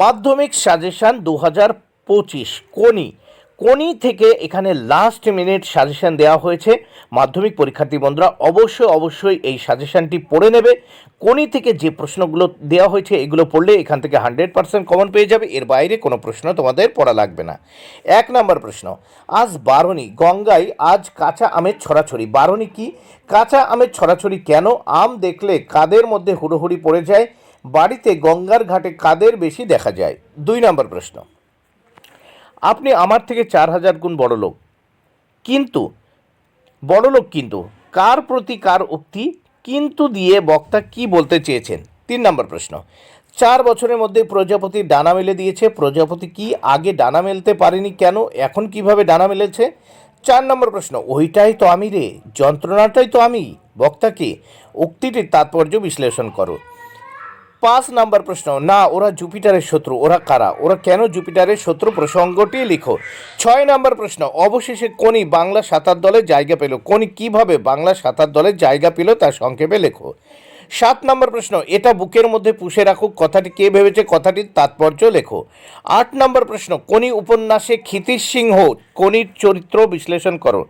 মাধ্যমিক সাজেশান দু হাজার পঁচিশ কোনি কোনি থেকে এখানে লাস্ট মিনিট সাজেশান দেওয়া হয়েছে। মাধ্যমিক পরীক্ষার্থী বন্ধুরা, অবশ্যই অবশ্যই এই সাজেশানটি পড়ে নেবে। কোনি থেকে যে প্রশ্নগুলো দেওয়া হয়েছে, এগুলো পড়লে এখান থেকে হান্ড্রেড পার্সেন্ট কমন পেয়ে যাবে। এর বাইরে কোনো প্রশ্ন তোমাদের পড়া লাগবে না। এক নম্বর প্রশ্ন, আজ বারণী গঙ্গায় আজ কাঁচা আমের ছড়াছড়ি। বারণী কি? কাঁচা আমের ছড়াছড়ি কেন? আম দেখলে কাদের মধ্যে হুড়োহুড়ি পড়ে যায়? বাড়িতে গঙ্গার ঘাটে কাদের বেশি দেখা যায়? দুই নম্বর প্রশ্ন। আপনি আমার থেকে চার হাজার গুণ বড় লোক। কিন্তু, বড় লোক কিন্তু, কার প্রতি কার উক্তি, কিন্তু দিয়ে বক্তা কি বলতে চেয়েছেন? তিন নম্বর প্রশ্ন। চার বছরের মধ্যে প্রজাপতি ডানা মেলে দিয়েছে, প্রজাপতি কি আগে ডানা মেলতে পারেনি কেন? এখন কীভাবে ডানা মেলেছে? চার নম্বর প্রশ্ন, ওইটাই তো আমি রে, যন্ত্রণাটাই তো আমি। বক্তাকে উক্তিটির তাৎপর্য বিশ্লেষণ করো। পাঁচ নাম্বার প্রশ্ন, না, ওরা জুপিটারের শত্রু, ওরা কারা? ওরা কেন জুপিটারের শত্রু প্রসঙ্গটি লিখো। ছয় নাম্বার প্রশ্ন, অবশেষে কোনি বাংলা সাঁতার দলে জায়গা পেল? কোনি কীভাবে বাংলা সাঁতার দলে জায়গা পেল তার সংক্ষেপে লেখো। সাত নম্বর প্রশ্ন, এটা বুকের মধ্যে পুষে রাখুক, কথাটি কে ভেবেছে, কথাটির তাৎপর্য লেখো। আট নম্বর প্রশ্ন, কোনি উপন্যাসে ক্ষিতিশ সিংহ কোনির চরিত্র বিশ্লেষণ করো।